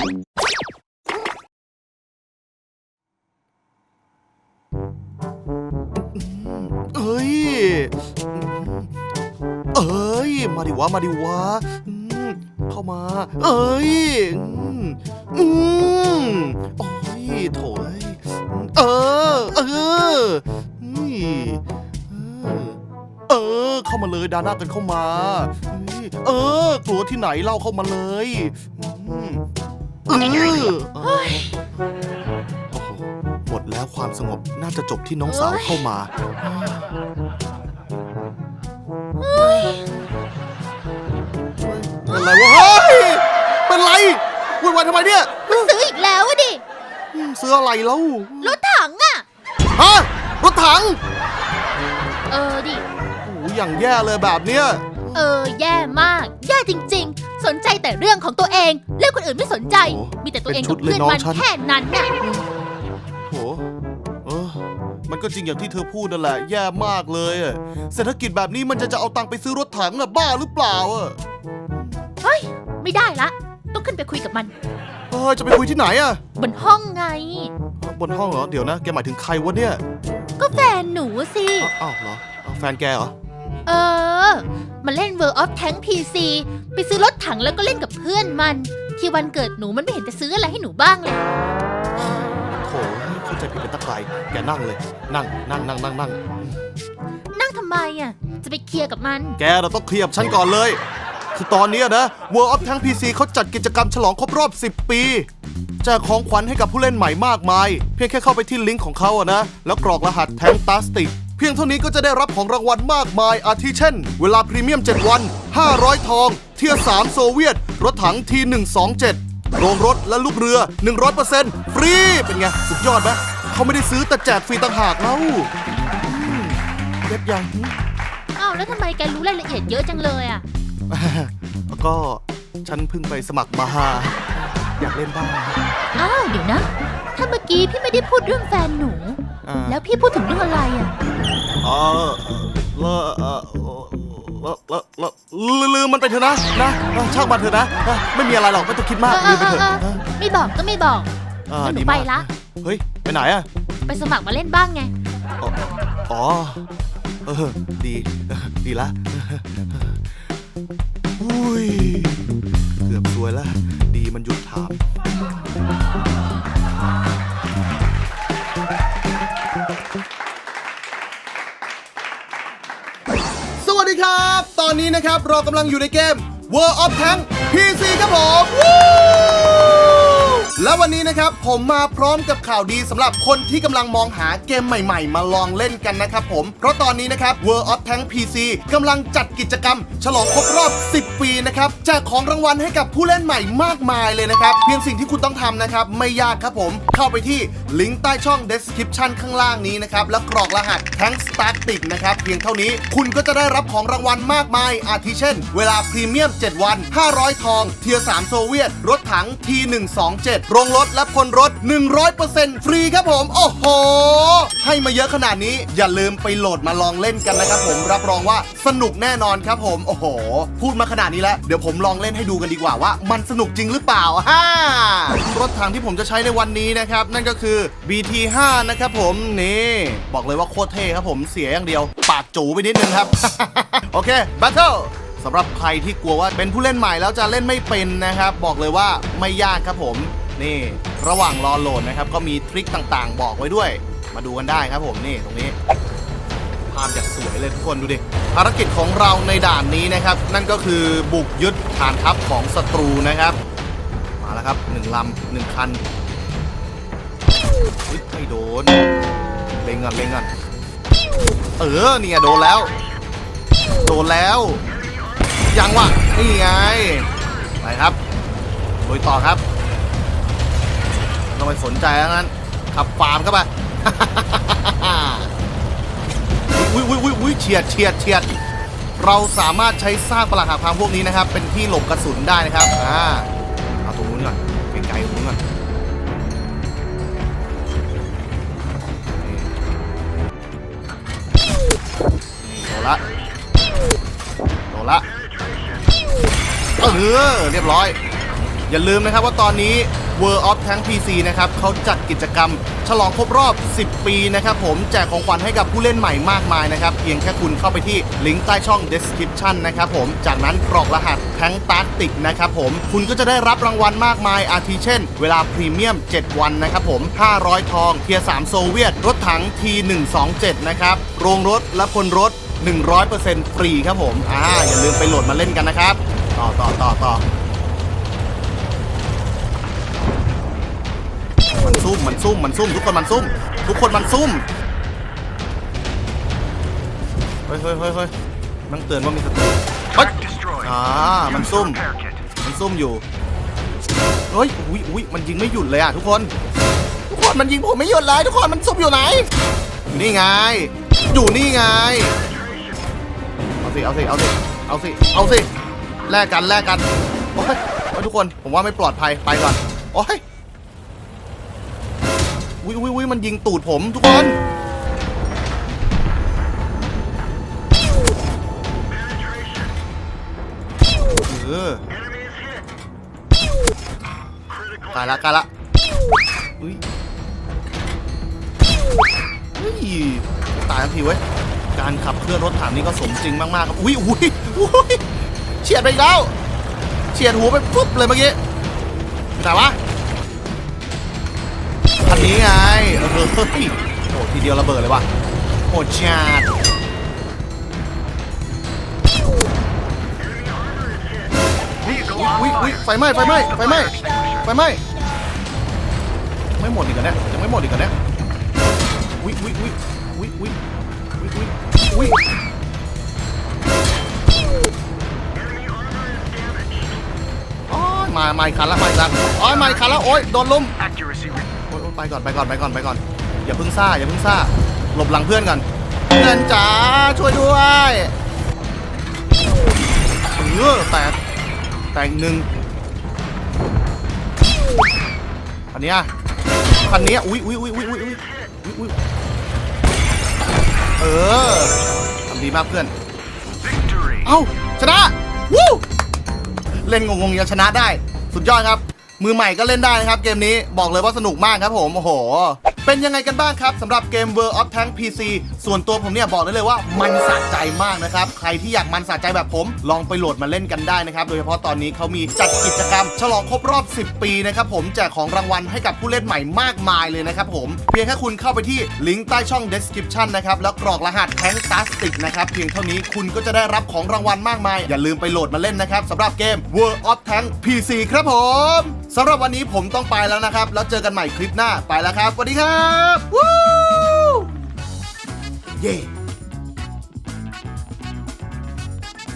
เอ้ย เอ้ย มาดิวะ มาดิวะ เข้ามา เอ้ยอืมอืมโอ้ยโถยเออ เออเออ เข้ามาเลยดาหน้ากันเข้ามา เออ กลัวที่ไหนเล่าเข้ามาเลย อืม ออเออโอ้โหหมดแล้วความสงบน่าจะจบที่น้องสาวเข้ามาเป็นไรวะเฮ้ย เป็นไรวุ่นวายทำไมเนี่ยซื้ออีกแล้วอะดิ อืมซื้ออะไรแล้ว รถถังอะฮะ รถถังเออดิ โอ้ยอย่างแย่เลยแบบเนี้ย เออ แย่มาก แย่จริงๆ สนใจแต่เรื่องของตัวเองเรื่องคนอื่นไม่สนใจ โอ้มีแต่ตัวเองเป็นชุกับดเลยเพื่อนน้องมันฉัน แค่นั้นน่ะโหเออมันก็จริงอย่างที่เธอพูดนั่นแหละ แย่มากเลยอะเศรษฐกิจแบบนี้มันจะจะเอาตังค์ไปซื้อรถถังอะบ้าหรือเปล่าอะเฮ้ยไม่ได้ละ ต้องขึ้นไปคุยกับมัน เออจะไปคุยที่ไหนอะบนห้องไง บนห้องเหรอ เดี๋ยวนะ แกหมายถึงใครวะเนี่ย ก็แฟนหนูสิ อ้าวอ้าวเหรออ้าวแฟนแกเหรอ เออ มาเล่น World of Tank PC ไปซื้อรถถังแล้วก็เล่นกับเพื่อนมัน ที่วันเกิดหนูมันไม่เห็นจะซื้ออะไรให้หนูบ้างเลย โถเข้าใจผิดเป็นตะไคร้แกนั่งเลย นั่ง นั่งนั่งนั่งนั่งนั่งทำไมอะ จะไปเคลียร์กับมัน แกเราต้องเคลียร์กับฉันก่อนเลย คือตอนเนี้ยนะ World of Tank PC เขาจัดกิจกรรมฉลองครบรอบ 10 ปี แจกของขวัญให้กับผู้เล่นใหม่มากมาย เพียงแค่เข้าไปที่ลิงก์ของเขาอะนะ แล้วกรอกรหัสแทงตาสติก เพียงเท่านี้ก็จะได้รับของรางวัลมากมาย อาทิเช่น เวลาพรีเมียม 7 วัน 500 ทอง เทียร์3โซเวียต รถถังที 127 โรงรถและลูกเรือ 100%ฟรี เป็นไง สุดยอดไหมเขาไม่ได้ซื้อแต่แจกฟรีต่างหากแล้วอืมเก็บยังอ้าวแล้วทำไมแกรู้รายละเอียดเยอะจังเลยอะ แล้วก็ฉันเพิ่งไปสมัครมาอยากเล่นบ้าง อ้าวเดี๋ยวนะ ถ้าเมื่อกี้พี่ไม่ได้พูดเรื่องแฟนหนู อ่าแล้วพี่พูดถึงเรื่องอะไรอะเออเลอะเออเลอะเลอะเลอะลืมมันไปเถอะนะนะเออช่างมันเถอะนะเออไม่มีอะไรหรอกไม่ต้องคิดมากเอลือมไปเถอะเออเออไม่บอกก็ไม่บอกเอองั้นหนูดีไปมากละ เฮ้ยไปไหนอะไปสมัครมาเล่นบ้างไงอ๋อเออดีเออดีละอุ้ย เกือบซวยละ ดีมันหยุดถาม นี้นะครับ เรากำลังอยู่ในเกม World of Tank PC ครับผม และวันนี้นะครับผมมาพร้อมกับข่าวดีสำหรับคนที่กำลังมองหาเกมใหม่ๆ มาลองเล่นกันนะครับผม เพราะตอนนี้นะครับ World of Tank PC กำลังจัดกิจกรรม ฉลองครบรอบ 10 ปีนะครับแจกของรางวัลให้กับผู้เล่นใหม่มากมายเลยนะครับ เพียงสิ่งที่คุณต้องทำนะครับ ไม่ยากครับผม เข้าไปที่ลิงก์ใต้ช่อง description ข้างล่างนี้นะครับ แล้วกรอกรหัส Tank Static นะครับ เพียงเท่านี้คุณก็จะได้รับของรางวัลมากมาย อาทิเช่น เวลาพรีเมียม 7 วัน 500 ทอง เทียร์3โซเวียต รถถัง T127 โรงรถและพลรถ 100%ฟรีครับผม โอ้โห ให้มาเยอะขนาดนี้อย่าลืมไปโหลดมาลองเล่นกันนะครับผมรับรองว่าสนุกแน่นอนครับผม โอ้โห พูดมาขนาดนี้แล้ว เดี๋ยวผมลองเล่นให้ดูกันดีกว่าว่า มันสนุกจริงหรือเปล่าฮ่ารถถังที่ผมจะใช้ในวันนี้นะครับ นั่นก็คือ BT5 นะครับผมนี่บอกเลยว่าโคตรเท่ครับผมเสียอย่างเดียว ปากจูไปนิดนึงครับ โอเค Battle สำหรับใครที่กลัวว่าเป็นผู้เล่นใหม่แล้วจะเล่นไม่เป็นนะครับ บอกเลยว่าไม่ยากครับผม นี่ระหว่างรอโหลดนะครับ ก็มีทริคต่างๆ บอกไว้ด้วย มาดูกันได้ครับผมนี่ตรงนี้ภาพอย่างสวยเลยทุกคนดูดิภารกิจของเราในด่านนี้นะครับ นั่นก็คือบุกยึดฐานทัพของศัตรูนะครับ มาแล้วครับหนึ่งลำหนึ่งคันไม่โดนเล็งก่อนเล็งก่อนเออเนี่ยโดนแล้ว โดนแล้ว ยังวะนี่ไงไปครับลุยต่อครับ ต้องไปสนใจแล้วนั้น ขับฟาร์มเข้าไปอุ้ยอุ้ยอุ้ยอุ้ยเฉียดเฉียดเฉียดเราสามารถใช้ซากปลักหักพังพวกนี้นะครับ เป็นที่หลบกระสุนได้นะครับอ่าเอาตรงนู้นก่อนไกลๆตรงนู้นก่อนโดนละโดนละเออเรียบร้อย อย่าลืมนะครับว่าตอนนี้ World of Tank PC นะครับเขาจัดกิจกรรม ฉลองครบรอบ 10 ปีนะครับผมแจกของขวัญให้กับผู้เล่นใหม่มากมายนะครับเพียงแค่คุณเข้าไปที่ลิงก์ใต้ช่อง description นะครับผมจากนั้นกรอกรหัสแทงตาร์ติกนะครับผมคุณก็จะได้รับรางวัลมากมายอาทิเช่น เวลาพรีเมียม 7 วันนะครับผม 500 ทอง เทียร์3โซเวียต รถถัง T127 นะครับโรงรถและพลรถ 100%ฟรีครับผมอ่าอย่าลืมไปโหลดมาเล่นกันนะครับ ต่อต่อต่อต่อ มันซุ่มมันซุ่มมันซุ่มทุกคนมันซุ่ม ทุกคนมันซุ่มเฮ้ยเฮ้ยเฮ้ยเฮ้ยนั่งเตือนว่ามีศัตรูเฮ้ย destroyed. อ่ามันซุ่ม Repair kit. มันซุ่มอยู่เฮ้ยอุ้ยอุ้ยมันยิงไม่หยุดเลยอะทุกคน ทุกคนมันยิงผมไม่หยุดเลยทุกคนมันซุ่มอยู่ไหนอยู่นี่ไงอยู่นี่ไงเอาสิเอาสิเอาสิเอาสิเอาสิแลกกันแลกกันโอ้ยโอ้ยทุกคนผมว่าไม่ปลอดภัยไปก่อนโอ้ย อุ้ยอุ้ยอุ้ยมันยิงตูดผมทุกคนเออ Enemy is hit. Critical กายละกายละอุ้ยอุ้ยตายทันทีเว้ยการขับเคลื่อนรถถังนี่ก็สมจริงมากๆครับอุ้ยอุ้ยอุ้ยเฉียดไปอีกแล้วเฉียดหัวไปปุ๊บเลยเมื่อกี้แต่ว่า คันนี้ไงเออโอ้ทีเดียวระเบิดเลยว่ะโหดชาดวิ่วิ่ไฟไหม้ไฟไหม้ไฟไหม้ไฟไหม้ไม่หมดอีกแล้วเนี่ยังไม่หมดอีกแล้วเนี่ยวิ่วิ่วิ่วิ่วิ่วิ่วิ่งวิ่มาไม่คันละไม่คันโอ้ยไม่คันละโอ้ยโดนลุ่ม ไปก่อนไปก่อนไปก่อนไปก่อนอย่าเพิ่งซ่าอย่าเพิ่งซ่าหลบหลังเพื่อนก่อนเพื่อนจ๋าช่วยด้วยเออแต่แต่งหนึ่งอันนี้อันนี้อุ้ยอุ้ยอุ้ยอุ้ยอุ้ยอุ้ยอุ้ยเออทำดีมากเพื่อนเอ้าชนะวู้เล่นงงๆยังชนะได้ สุดยอดครับ มือใหม่ก็เล่นได้นะครับเกมนี้บอกเลยว่าสนุกมากครับผมโอ้โห เป็นยังไงกันบ้างครับสำหรับเกม World of Tank PC ส่วนตัวผมเนี่ยบอกได้เลยว่ามันสะใจมากนะครับ ใครที่อยากมันสะใจแบบผมลองไปโหลดมาเล่นกันได้นะครับ โดยเฉพาะตอนนี้เขามีจัดกิจกรรม ฉลองครบรอบ 10 ปีนะครับผมแจกของรางวัลให้กับผู้เล่นใหม่มากมายเลยนะครับผมเพียงแค่คุณเข้าไปที่ลิงก์ใต้ช่อง description นะครับแล้วกรอกรหัสแทงตัสติกนะครับเพียงเท่านี้คุณก็จะได้รับของรางวัลมากมาย อย่าลืมไปโหลดมาเล่นนะครับสำหรับเกม World of Tank PC ครับผม สำหรับวันนี้ผมต้องไปแล้วนะครับ แล้วเจอกันใหม่คลิปหน้าไปแล้วครับสวัสดีครับวู้เย้